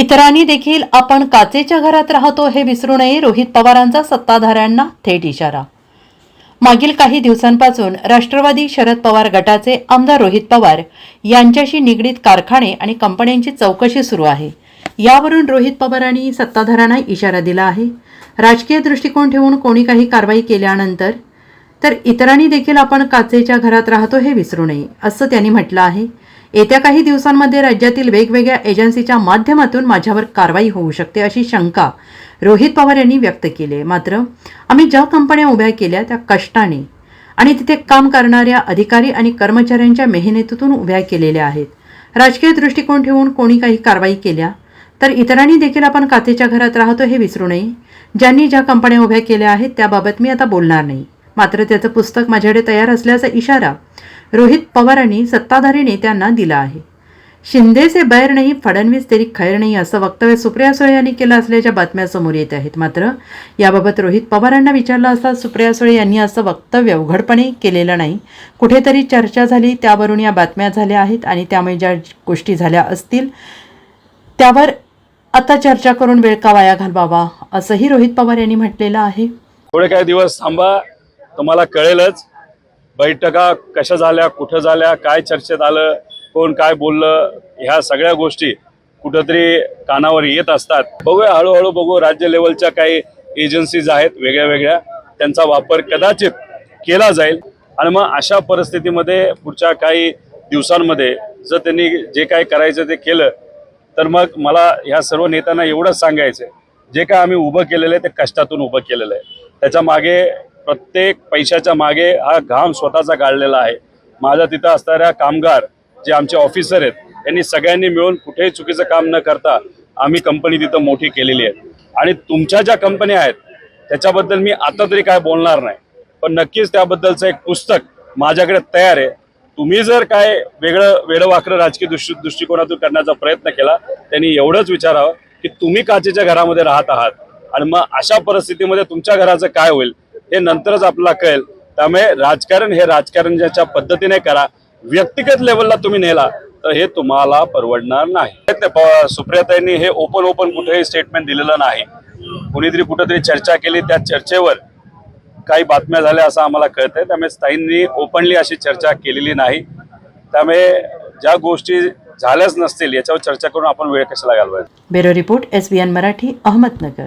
इतरांनी देखील आपण काचेच्या घरात राहतो हे विसरू नये रोहित पवारांचा सत्ताधाऱ्यांना थेट इशारा. मागील काही दिवसांपासून राष्ट्रवादी शरद पवार गटाचे आमदार रोहित पवार यांच्याशी निगडीत कारखाने आणि कंपन्यांची चौकशी सुरू आहे. यावरून रोहित पवारांनी सत्ताधाऱ्यांना इशारा दिला आहे. राजकीय दृष्टिकोन ठेवून कोणी काही कारवाई केल्यानंतर तर इतरांनी देखील आपण काचेच्या घरात राहतो हे विसरू नये असं त्यांनी म्हटलं आहे. येत्या काही दिवसांमध्ये राज्यातील वेगवेगळ्या एजन्सीच्या माध्यमातून माझ्यावर कारवाई होऊ शकते अशी शंका रोहित पवार यांनी व्यक्त केली आहे. मात्र आम्ही ज्या कंपन्या उभ्या केल्या त्या कष्टाने आणि तिथे काम करणाऱ्या अधिकारी आणि कर्मचाऱ्यांच्या मेहनतीतून उभ्या केलेल्या आहेत. राजकीय दृष्टिकोन ठेवून कोणी काही कारवाई केल्या तर इतरांनी देखील आपण काचेच्या घरात राहतो हे विसरू नये. ज्यांनी ज्या कंपन्या उभ्या केल्या आहेत त्याबाबत मी आता बोलणार नाही. मात्र त्याचं पुस्तक माझ्याकडे तयार असल्याचा इशारा रोहित पवारांनी सत्ताधारी नेत्यांना दिला आहे. शिंदेचे बैर नाही फडणवीस तरी खैर नाही असं वक्तव्य सुप्रिया सुळे यांनी केलं असल्याच्या बातम्या समोर येत आहेत. मात्र याबाबत रोहित पवारांना विचारलं असता सुप्रिया सुळे यांनी असं वक्तव्य उघडपणे केलेलं नाही. कुठेतरी चर्चा झाली त्यावरून या बातम्या झाल्या आहेत आणि त्यामुळे ज्या गोष्टी झाल्या असतील त्यावर आता चर्चा करून वेळ का वाया घालवावा असंही रोहित पवार यांनी म्हटलेलं आहे. थोडे काही दिवस थांबा. तुम्हाला कळेलच बैठका कशा झाल्या कुठं झाल्या काय चर्चेत आलं कोण काय बोललं ह्या सगळ्या गोष्टी कुठंतरी कानावर येत असतात. बघूया हळूहळू बघू राज्य लेवलच्या काही एजन्सीज आहेत वेगळ्या वेगळ्या त्यांचा वापर कदाचित केला जाईल. आणि मग अशा परिस्थितीमध्ये पुढच्या काही दिवसांमध्ये जर त्यांनी जे काय करायचं ते केलं तर मग मला ह्या सर्व नेत्यांना एवढंच सांगायचं आहे जे काय आम्ही उभं केलेलं आहे ते कष्टातून उभं केलेलं आहे. त्याच्यामागे प्रत्येक पैशाच्या मागे हा घाम स्वतःचा काढलेला आहे. माझ्या तिथं असणाऱ्या कामगार जे आमचे ऑफिसर आहेत यांनी सगळ्यांनी मिळून कुठेही चुकीचं काम न करता आम्ही कंपनी तिथं मोठी केलेली आहे. आणि तुमच्या ज्या कंपन्या आहेत त्याच्याबद्दल मी आता तरी काय बोलणार नाही. पण नक्कीच त्याबद्दलचं एक पुस्तक माझ्याकडे तयार आहे. तुम्ही जर काय वेगळं वेडवाकडं राजकीय दृष्टी दृष्टिकोनातून करण्याचा प्रयत्न केला त्यांनी एवढंच विचारावं की तुम्ही काचेच्या घरामध्ये राहत आहात. आणि मग अशा परिस्थितीमध्ये तुमच्या घराचं काय होईल? हे नंतरच आपल्याला कळेल. त्यामुळे राजकारण हे राजकारण ज्याच्या पद्धतीने करा. व्यक्तिगत लेवलला तुम्ही नेला तर हे तुम्हाला परवडणार नाही. सुप्रियाताईंनी हे ओपन ओपन कुठेही स्टेटमेंट दिलेलं नाही. कुणीतरी कुठेतरी चर्चा केली त्या चर्चेवर काही बातम्या झाल्या असं आम्हाला कळतंय. त्यामुळे ताईंनी ओपनली अशी चर्चा केलेली नाही. त्यामुळे ज्या गोष्टी झाल्याच नसतील याच्यावर चर्चा करून आपण वेळ कशाला घालवायचा? Bureau report S B N Marathi Ahmednagar.